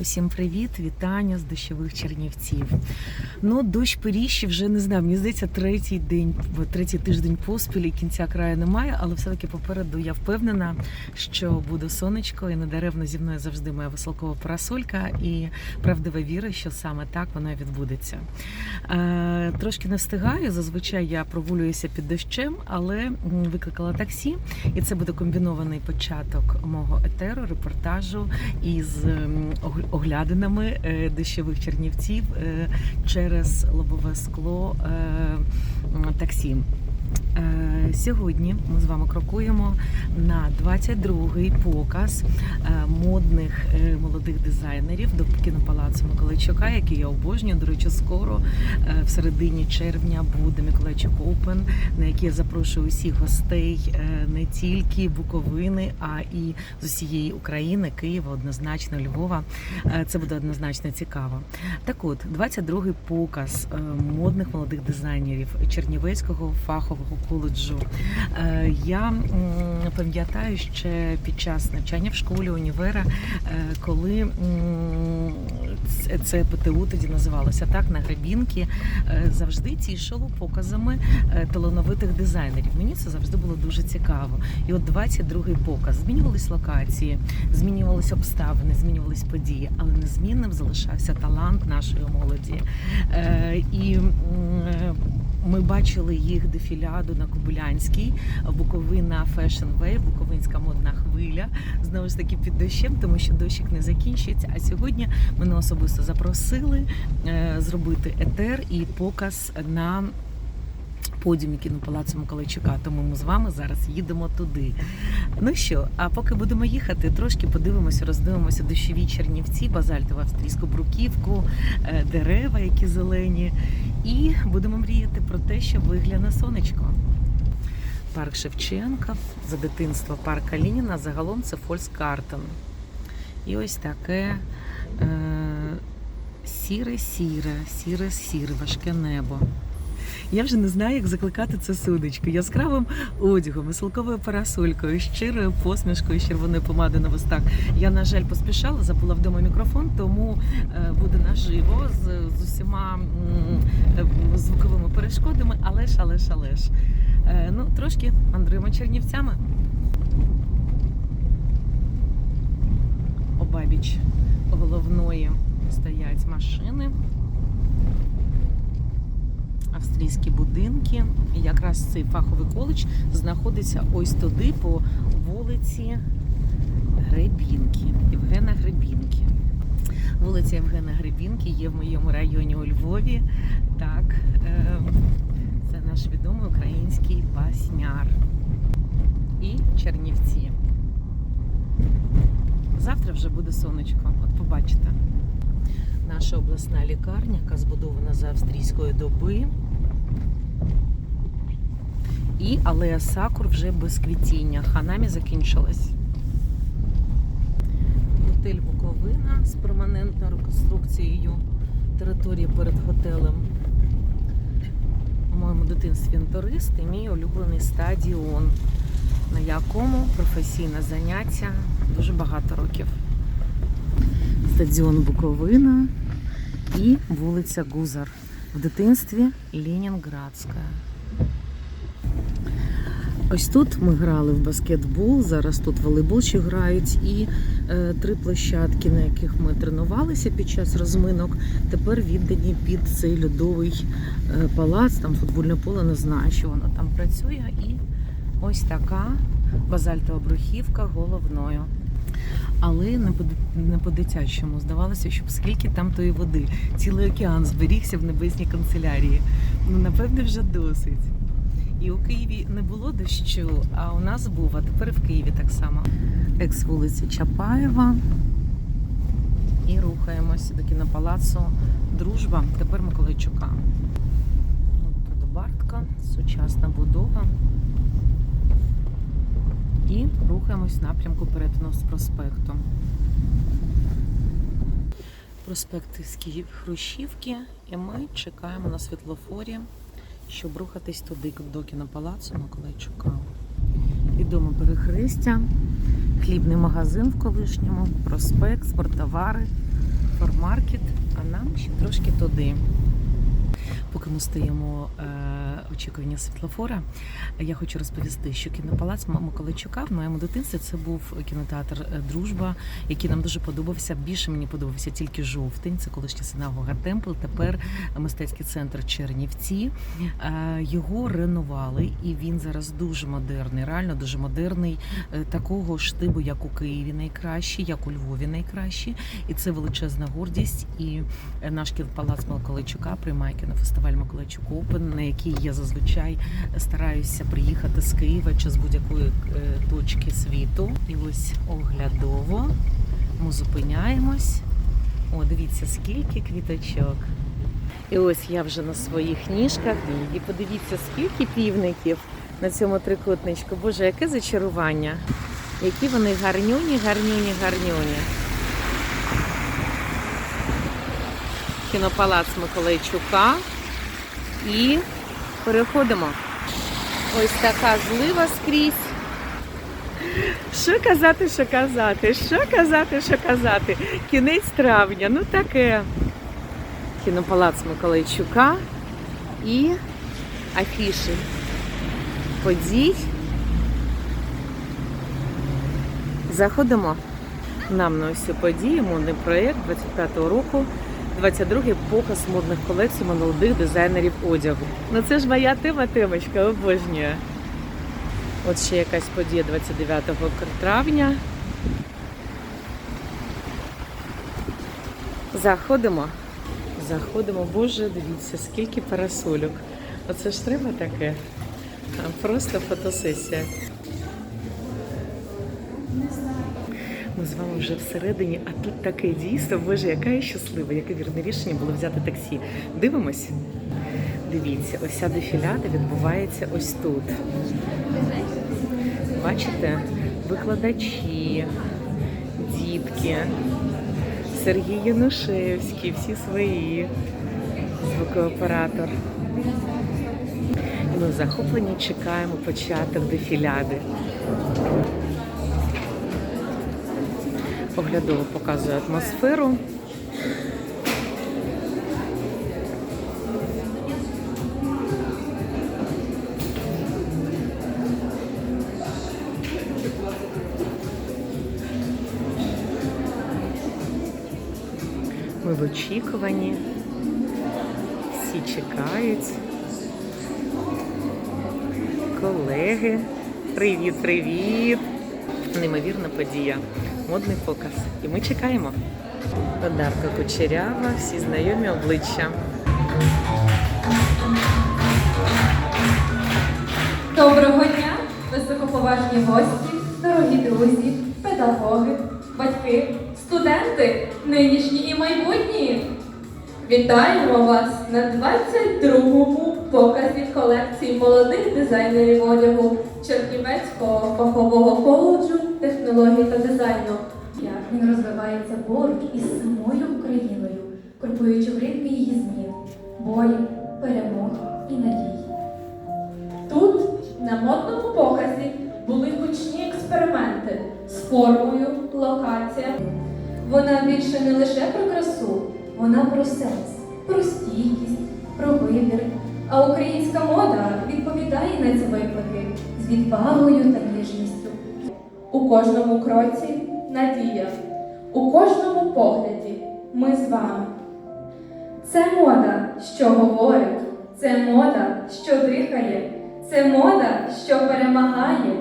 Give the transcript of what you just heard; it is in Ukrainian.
Усім привіт, вітання з дощових чернівців. Ну, дощ Поріжжі вже не знаю. Мені здається, третій день, третій тиждень поспіль і кінця краю немає, але все-таки попереду я впевнена, що буде сонечко, і недаремно зі мною завжди моя веселкова парасолька і правдива віра, що саме так воно і відбудеться. Е, трошки не встигаю. Зазвичай я прогулююся під дощем, але викликала таксі, і це буде комбінований початок мого етеру, репортажу із оглядинами е, дощових чернівців е, через лобове скло е, таксі. Е, Сьогодні ми з вами крокуємо на 22-й показ е, модних е, молодих дизайнерів до кінопалацу Миколайчука, який я обожнюю. До речі, скоро в середині червня буде Миколайчук Опен, на який я запрошую усіх гостей не тільки Буковини, а і з усієї України, Києва, однозначно Львова. Це буде однозначно цікаво. Так от, 22-й показ модних молодих дизайнерів Чернівецького фахового коледжу. Е, Я пам'ятаю ще під час навчання в школі універа, е, коли це- ПТУ тоді називалося так, на Гребінки, е, завжди тішило показами е, талановитих дизайнерів. Мені це завжди було дуже цікаво. І от 22-й показ змінювались локації, змінювалися обставини, змінювались події, але незмінним залишався талант нашої молоді. І ми бачили їх дефіляду на Кобилянській, Буковина Fashion Wave, Буковинська модна хвиля. Знову ж таки під дощем, тому що дощик не закінчується. А сьогодні мене особисто запросили е, зробити етер і показ на подіумі кінопалацу Миколайчука. Тому ми з вами зараз їдемо туди. Ну що, а поки будемо їхати, трошки подивимося, роздивимося дощові чернівці, базальтову австрійську бруківку, е, дерева, які зелені, і будемо мріяти про те, що вигляне сонечко. Парк Шевченка, за дитинства парк Калініна, загалом це Фолькскартен. І ось таке е, сіре-сіре, сіре-сіре, важке небо. Я вже не знаю, як закликати це судочку. Яскравим одягом, веселковою парасолькою, щирою посмішкою, з червоною помадою на вустах. Я, на жаль, поспішала, забула вдома мікрофон, тому е, буде наживо з, з усіма е, звуковими перешкодами, але ж, але ж, але ж. Е, ну, трошки мандруємо чернівцями. Обабіч головної стоять машини австрійські будинки. І якраз цей фаховий коледж знаходиться ось туди, по вулиці Гребінки. Євгена Гребінки. Вулиця Євгена Гребінки є в моєму районі у Львові. Так, е, це наш відомий український басняр. І Чернівці. Завтра вже буде сонечко. От побачите. Наша обласна лікарня, яка збудована за австрійської доби. І алея Сакур вже без квітіння. Ханамі закінчилась. Готель Буковина з перманентною реконструкцією території перед готелем. У моєму дитинстві він турист і мій улюблений стадіон, на якому професійне заняття дуже багато років. Стадіон Буковина і вулиця Гузар. В дитинстві Ленінградська. Ось тут ми грали в баскетбол, зараз тут волейбол ще грають, і е, три площадки, на яких ми тренувалися під час розминок, тепер віддані під цей льодовий е, палац, там футбольне поле, не знаю, що воно там працює. І ось така базальтова брухівка головною. Але не по по-дитячому. Здавалося, що скільки там тої води. Цілий океан зберігся в небесній канцелярії. Ну, напевне, вже досить. І у Києві не було дощу, а у нас був, а тепер в Києві так само. Екс вулиці Чапаєва. І рухаємося до кінопалацу Дружба. Тепер Миколайчука. Тут Бартка, сучасна будова. І рухаємось в напрямку перетину з проспектом. Проспектівські Хрущівки, і ми чекаємо на світлофорі, щоб рухатись туди до кінопалацу Миколайчука. Відоме перехрестя, хлібний магазин в колишньому, проспект, спорттовари, фармаркет, а нам ще трошки туди. Поки ми стоїмо е, очікування світлофора, я хочу розповісти, що кінопалац Миколайчука в моєму дитинстві це був кінотеатр е, Дружба, який нам дуже подобався. Більше мені подобався тільки жовтень. Це колишня синагога Темпл. Тепер мистецький центр Чернівці. Е, Його реновали, і він зараз дуже модерний, реально дуже модерний. е, Такого штибу, як у Києві, найкращий, як у Львові, найкращий. І це величезна гордість. І е, наш кінопалац Миколайчука приймає кінофестиваль Миколайчук Опен, на який я зазвичай стараюся приїхати з Києва чи з будь-якої е, точки світу. І ось оглядово ми зупиняємось. О, дивіться, скільки квіточок. І ось я вже на своїх ніжках. І подивіться, скільки півників на цьому трикутничку. Боже, яке зачарування. Які вони гарнюні, гарнюні, гарнюні. Кінопалац Миколайчука. І переходимо. Ось така злива скрізь. Що казати, що казати? Що казати, що казати? Кінець травня, ну таке. Кінопалац Миколайчука і афіші подій. Заходимо нам на цю подію, модний проєкт 25-го року. 22-й показ модних колекцій молодих дизайнерів одягу. Ну це ж моя тема, темочка, обожнюю. От ще якась подія 29 травня. Заходимо. Заходимо, боже, дивіться, скільки парасольок. Оце ж треба таке. Просто фотосесія. Ми з вами вже всередині, а тут таке дійство. Боже, яка я щаслива, яке вірне рішення було взяти таксі. Дивимось. Дивіться, ось ця дефіляда відбувається ось тут. Бачите? Викладачі, дітки, Сергій Янушевський, всі свої, звукооператор. І ми в захопленні чекаємо початок дефіляди. Оглядово показує атмосферу. Ми в очікуванні. Всі чекають. Колеги. Привіт, привіт! Неймовірна подія. Модний показ. І ми чекаємо. Одарка Кучерява, всі знайомі обличчя. Доброго дня, високоповажні гості, дорогі друзі, педагоги, батьки, студенти, нинішні і майбутні. Вітаємо вас на 22-му показі колекції молодих дизайнерів одягу Чернівецького фахового коледжу технологій та дизайну. Як він розвивається поруч із самою Україною, крокуючи в ритмі її змін, болі, перемог і надій. Тут, на модному показі, були гучні експерименти з формою, локаціями. Вона більше не лише про красу, Вона про сенс, про стійкість, про вибір. а українська мода відповідає на ці виклики. Відвагою та ніжністю. У кожному кроці надія, у кожному погляді ми з вами. Це мода, що говорить, це мода, що дихає, це мода, що перемагає,